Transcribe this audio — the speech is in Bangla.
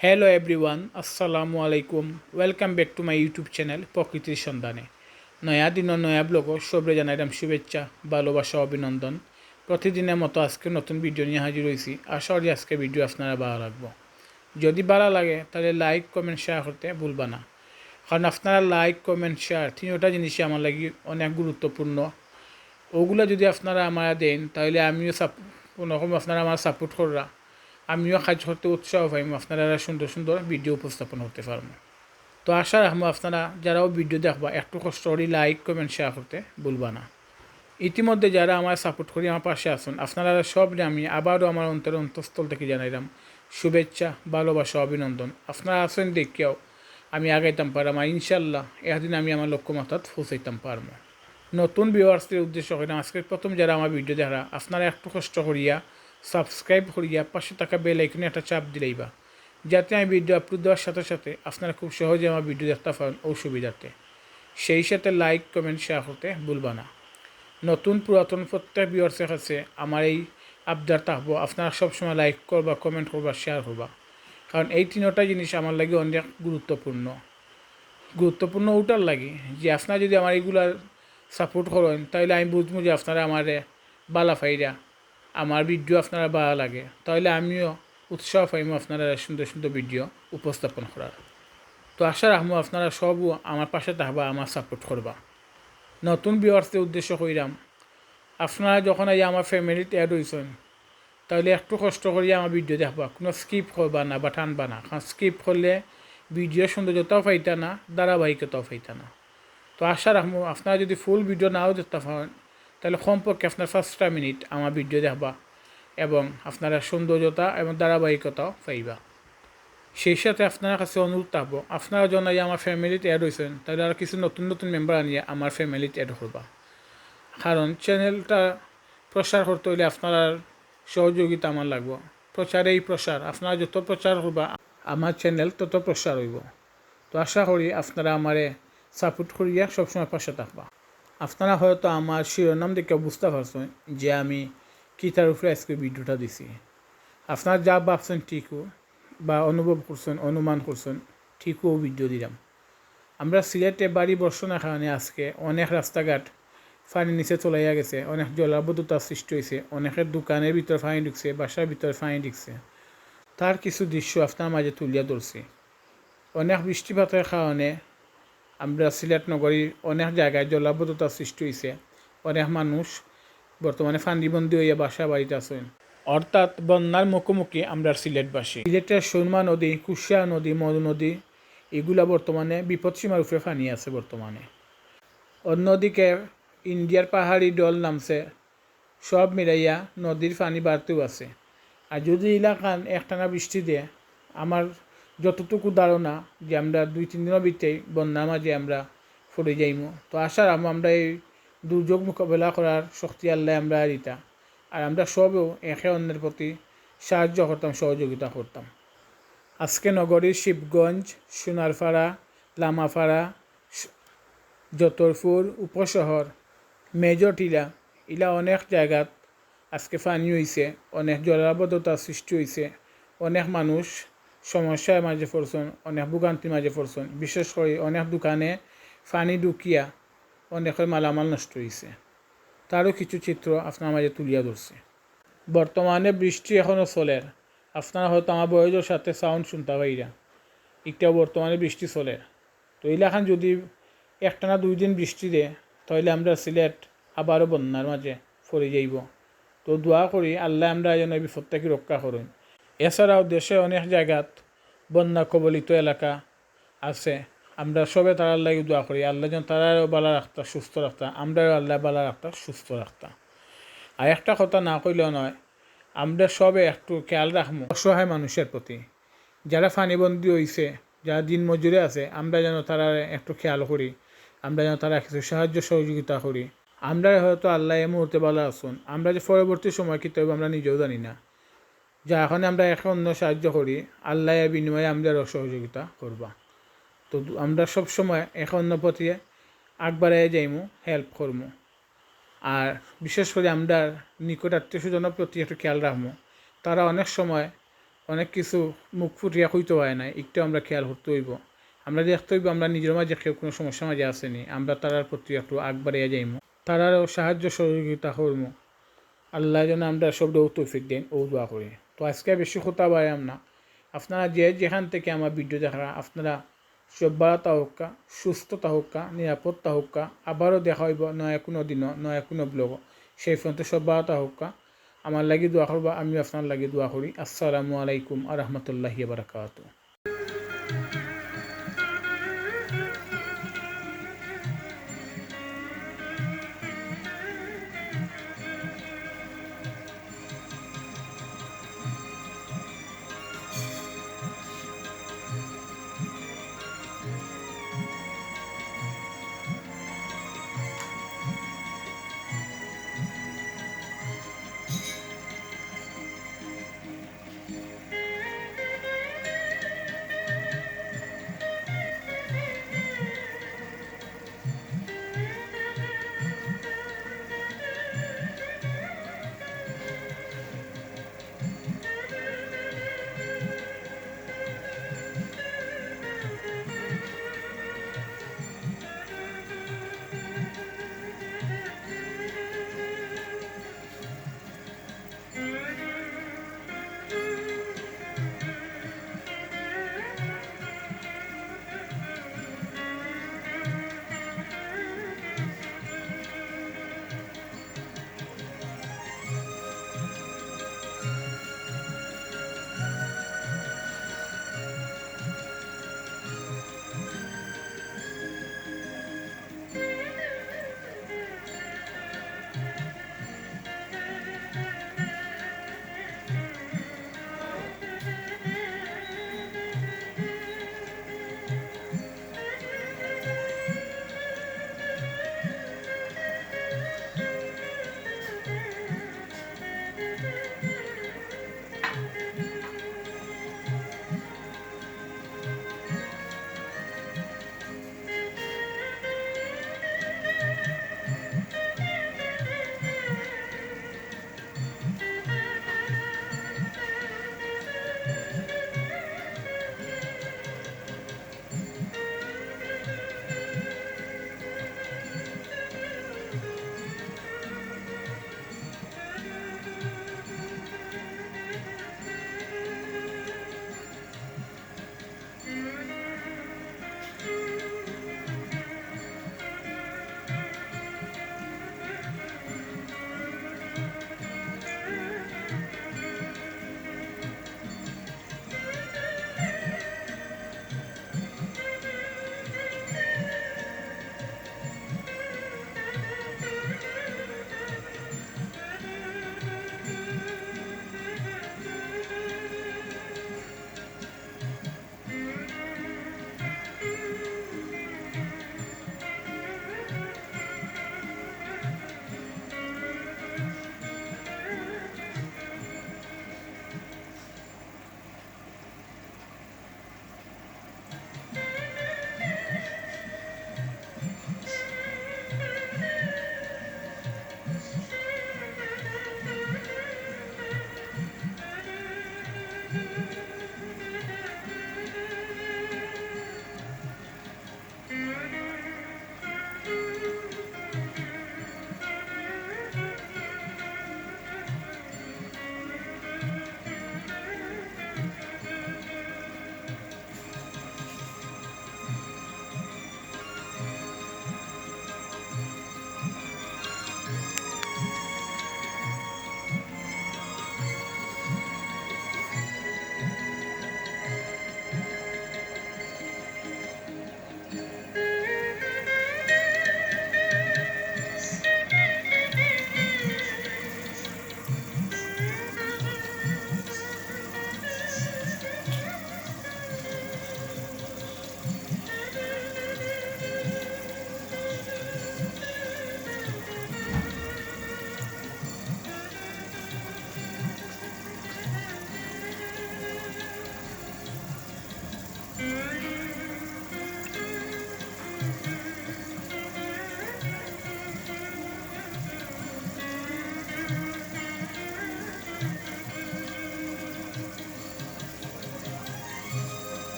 হ্যালো এভরিওয়ান আসসালামু আলাইকুম welcome back to my YouTube channel প্রকৃতির সন্ধানে নয়া দিন নয়া ব্লগ সবরে জানাইলাম শুভেচ্ছা, ভালোবাসা, অভিনন্দন। প্রতিদিনের মতো আজকে নতুন ভিডিও নিয়ে হাজির হয়েছি আশা করি আজকে ভিডিও আপনারা ভালো লাগবো। যদি ভালো লাগে, তাহলে লাইক কমেন্ট শেয়ার করতে ভুলবা না। কারণ আপনারা লাইক কমেন্ট শেয়ার তিনটা জিনিসই আমার লাগি অনেক গুরুত্বপূর্ণ। ওগুলো যদি আপনারা আমার দেন, তাহলে আমিও সাপ কোনোরকম আপনারা আমার সাপোর্ট কররা। আমিও কাজ করতে উৎসাহ পাইম আপনারা সুন্দর সুন্দর ভিডিও উপস্থাপন করতে পারব। তো আশা রাখব আপনারা যারাও ভিডিও দেখবা, একটু কষ্ট করে লাইক কমেন্ট শেয়ার করতে ভুলবা না। ইতিমধ্যে যারা আমার সাপোর্ট করি আমার পাশে আসুন আপনারা সব আমি আবারও আমার অন্তরের অন্তঃস্থল থেকে জানাইলাম, শুভেচ্ছা, ভালোবাসা, অভিনন্দন। আপনারা আসেন দেখেও আমি আগাইতাম পারলাম আর ইনশাল্লাহ একদিন আমি আমার লক্ষ্য লক্ষ্যমাত্রাত পৌঁছাইতাম পারব নতুন ভিউয়ার্সদের উদ্দেশ্য করে আজকের প্রথম যারা আমার ভিডিও দেখা আপনারা একটু কষ্ট করিয়া সাবস্ক্রাইব করিয়া পাশে থাকা বেল আইকনে একটা চাপ দিলেইবা যাতে আমি ভিডিও আপলোড দেওয়ার সাথে সাথে আপনারা খুব সহজে আমার ভিডিও দেখতে পারেন অসুবিধাতে সেই সাথে লাইক কমেন্ট শেয়ার করতে ভুলবা না। নতুন পুরাতন প্রত্যেক ভিউয়ার্সের কাছে আমার এই আবদার থাকব আপনারা সবসময় লাইক করবা কমেন্ট করবা শেয়ার করবা। কারণ এই তিনটা জিনিস আমার লাগে অনেক গুরুত্বপূর্ণ। গুরুত্বপূর্ণ ওটার লাগে যে আপনারা যদি আমার এইগুলা সাপোর্ট করেন, তাহলে আমি বুঝব যে আপনারা আমার বালা ফাইরা আমার ভিডিও আপনারা ভালো লাগে, তাহলে আমিও উৎসাহ পাইমো আপনারা সুন্দর সুন্দর ভিডিও উপস্থাপন করার। তো আশা রাখব আপনারা সব আমার পাশে থাকবা, আমার সাপোর্ট করবা। নতুন বিওয়ার্সের উদ্দেশ্য কইরাম, আপনারা যখন এই আমার ফ্যামিলিতে অ্যাড হয়েছেন তাহলে একটু কষ্ট করিয়া আমার ভিডিও দেখবা, কোনো স্কিপ করবা না বা টানবা না, কারণ স্কিপ করলে ভিডিও সৌন্দর্যতাও পাইতা না, ধারাবাহিকতাও পাইতা না। তো আশা রাখব আপনারা যদি ফুল ভিডিও নাও দেখতে পারেন তাহলে কমপক্ষে আপনার পাঁচটা মিনিট আমার ভিডিও দেখবা এবং আপনারা সৌন্দর্যতা এবং ধারাবাহিকতাও পাইবা। সেই সাথে আপনার কাছে অনুরোধ থাকব, আপনারা জানাই আমার ফ্যামিলিতে অ্যাড হয়েছেন তাহলে আর কিছু নতুন নতুন মেম্বার আনিয়ে আমার ফ্যামিলিতে অ্যাড করবা। কারণ চ্যানেলটা প্রচার করতে হলে আপনার সহযোগিতা আমার লাগবো। প্রচারেই প্রসার আপনারা যত প্রচার করবা, আমার চ্যানেল তত প্রসার হইব। তো আশা করি আপনারা আমারে সাপোর্ট করিয়া সবসময় পাশে থাকবা। আপনারা হয়তো আমার শিরোনাম দেখে বুঝতে পারছেন যে আমি কিতার উপরে আজকে ভিডিওটা দিছি। আপনারা যা ভাবছেন ঠিকও বা অনুভব করছেন, অনুমান করছেন, ঠিকও ভিডিও দিলাম। আমরা সিলেটে বাড়ি বর্ষণের কারণে আজকে অনেক রাস্তাঘাট পানি নিচে চলাইয়া গেছে, অনেক জলাবদ্ধতার সৃষ্টি হয়েছে অনেকের দোকানের ভিতরে ফানি ঢুকছে, বাসার ভিতরে ফানি ঢুকছে। তার কিছু দৃশ্য আপনার মাঝে তুলিয়া ধরছে। অনেক বৃষ্টিপাতের কারণে আমরা সিলেট নগরীর অনেক জায়গায় জলাবদ্ধতার সৃষ্টি হয়েছে অনেক মানুষ বর্তমানে ফান্দিবন্দি হইয়া বাসা বাড়িতে আছেন। অর্থাৎ বন্যার মুখোমুখি আমরা সিলেটবাসী। সিলেটের সুরমা নদী, কুশিয়া নদী, মধু নদী, এগুলা বর্তমানে বিপদসীমার উপরে ফানি আছে বর্তমানে। অন্যদিকে ইন্ডিয়ার পাহাড়ি ডল নামছে, সব মিলাইয়া নদীর পানি বাড়তেও আছে। আর যদি এলাকান একটানা বৃষ্টি দিয়ে, আমার যতটুকু ধারণা যে আমরা দুই, তিন দিনের ভিতরেই বন্যার মাঝে আমরা পড়ে যাইমু। তো আশার আমরা এই দুর্যোগ মোকাবেলা করার শক্তি আল্লাহ আমরা দিতা। আর আমরা সবেও একে অন্যের প্রতি সাহায্য করতাম, সহযোগিতা করতাম। আজকে নগরীর শিবগঞ্জ, সোনারপাড়া, লামাপাড়া, যতরপুর উপশহর, মেজর টিলা, ইলা অনেক জায়গাত আজকে পানি হয়েছে অনেক জলাবদ্ধতার সৃষ্টি হয়েছে অনেক মানুষ সমস্যার মাঝে পড়ছেন অনেক ভোগান্তির মাঝে পড়ছেন বিশেষ করে অনেক দোকানে পানি ঢুকিয়া অনেকের মালামাল নষ্ট হয়েছে তারও কিছু চিত্র আপনার মাঝে তুলিয়া ধরছে বর্তমানে বৃষ্টি এখনও চলে। আপনারা হয়তো আমার বয়সের সাথে সাউন্ড শুনতে পাইরা একটা বর্তমানে বৃষ্টি চলে। তো এলাকান যদি একটানা দুই দিন বৃষ্টি দেয় তাহলে আমরা সিলেট আবারও বন্যার মাঝে পড়ে যাইব। তো দোয়া করি আল্লাহ আমরা যেন বিপদ থেকে রক্ষা করুন এছাড়াও দেশে অনেক জায়গাত বন্যা কবলিত এলাকা আছে। আমরা সবে তারার লাগে দোয়া করি, আল্লাহ যেন তারাও বালা রাখতা, সুস্থ রাখতা, আমরাও আল্লাহ বালা রাখতা, সুস্থ রাখতা। আর একটা কথা না কইলেও নয়, আমরা সবে একটু খেয়াল রাখব অসহায় মানুষের প্রতি। যারা ফানিবন্দি হয়েছে যারা দিন মজুরে আছে, আমরা যেন তারা একটু খেয়াল করি, আমরা যেন তারা কিছু সাহায্য সহযোগিতা করি। আমরা হয়তো আল্লাহ এই মুহূর্তে বলা আসুন আমরা যে পরবর্তী সময় কী তবে আমরা নিজেও জানি না। যা এখন আমরা এখন অন্য সাহায্য করি, আল্লাহ বিনিময়ে আমরা সহযোগিতা করবা। তো আমরা সব সময় এক অন্য প্রতি আগবাড়াই যাইমু হেল্প করমু। আর বিশেষ করে আমরা নিকট আত্মীয় স্বজনের প্রতি একটু খেয়াল রাখব তারা অনেক সময় অনেক কিছু মুখ ফুটিয়া হইতে হয় না একটু আমরা খেয়াল করতে হইব। আমরা দেখতে হইব, আমরা নিজের মাঝে কেউ কোনো সমস্যা মাঝে আসেনি, আমরা তারার প্রতি একটু আগবাড়িয়া যাইম। তারারও সাহায্য সহযোগিতা করব আল্লাহ যেন আমরা সব তৌফিক দেন, ও দোয়া করি। তো আজকে বেশি কথা বাড়াম না। আপনারা যে যেখান থেকে আমার ভিডিও দেখা আপনারা সভ্যতা তাহকা সুস্থতা হোক্কা নিরাপত্তা হোক্কা আবারও দেখা হইব নয় কোনো দিনও, নয় কোনো ব্লগ সেই পর্যন্ত সভ্যতা হোক আমার লাগি দোয়া করবা আমি আপনার লাগি দোয়া করি। আসসালামু আলাইকুম আ রহমতুল্লাহি বারকাত